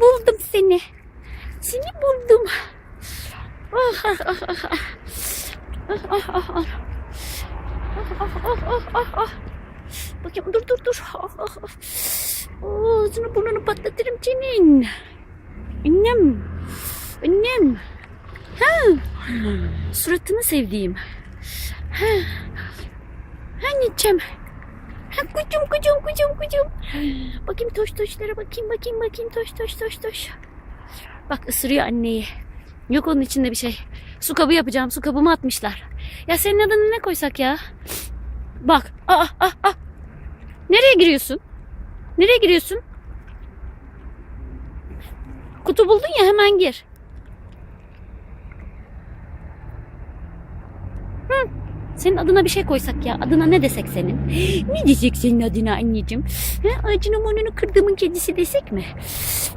Buldum seni. Seni buldum. Ah. Ah, ah, ah, ah. Ah, ah, ah, ah, ah, ah. Bakayım dur dur dur. Ah, ah, ah. Oo, Ağzını burnunu patlatırım senin. Annem. Annem. Ha. Suratını sevdiğim. Ha. Anneciğim. Kucum kucum kucum kucum. Bakayım toş toşlara bakayım bakayım bakayım toş toş toş toş. Bak ısırıyor anneyi. Yok onun içinde bir şey. Su kabı yapacağım. Su kabımı atmışlar. Ya senin adını ne koysak ya? Bak. Aa, aa, aa. Nereye giriyorsun? Nereye giriyorsun? Kutu buldun ya hemen gir. Hı. Senin adına bir şey koysak ya. Adına ne desek senin? Ne desek senin adına anneciğim? He, ağacının burnunu kırdığımın kedisi desek mi?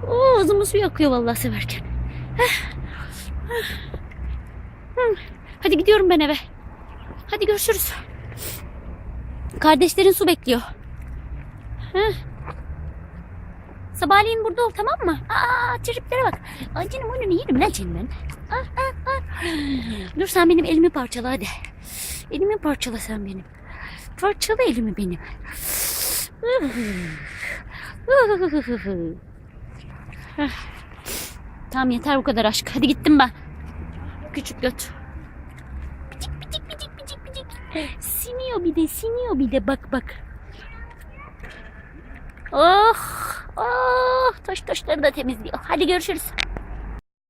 Oo, ağzıma su yakıyor vallahi severken. Hadi gidiyorum ben eve. Hadi görüşürüz. Kardeşlerin su bekliyor. Sabahleyin burada ol tamam mı? Aa triplere bak. Acının önünü yerim lan senin ben. Ah, ah, ah. Dur sen benim elimi parçala hadi. Elimi parçala sen benim. Parçala elimi benim. Tamam yeter bu kadar aşk. Hadi gittim ben. Küçük göt. Picik picik picik picik picik. Siniyor bir de siniyor bir de bak bak. Oh, oh, taş taşları da temizliyor. Hadi görüşürüz.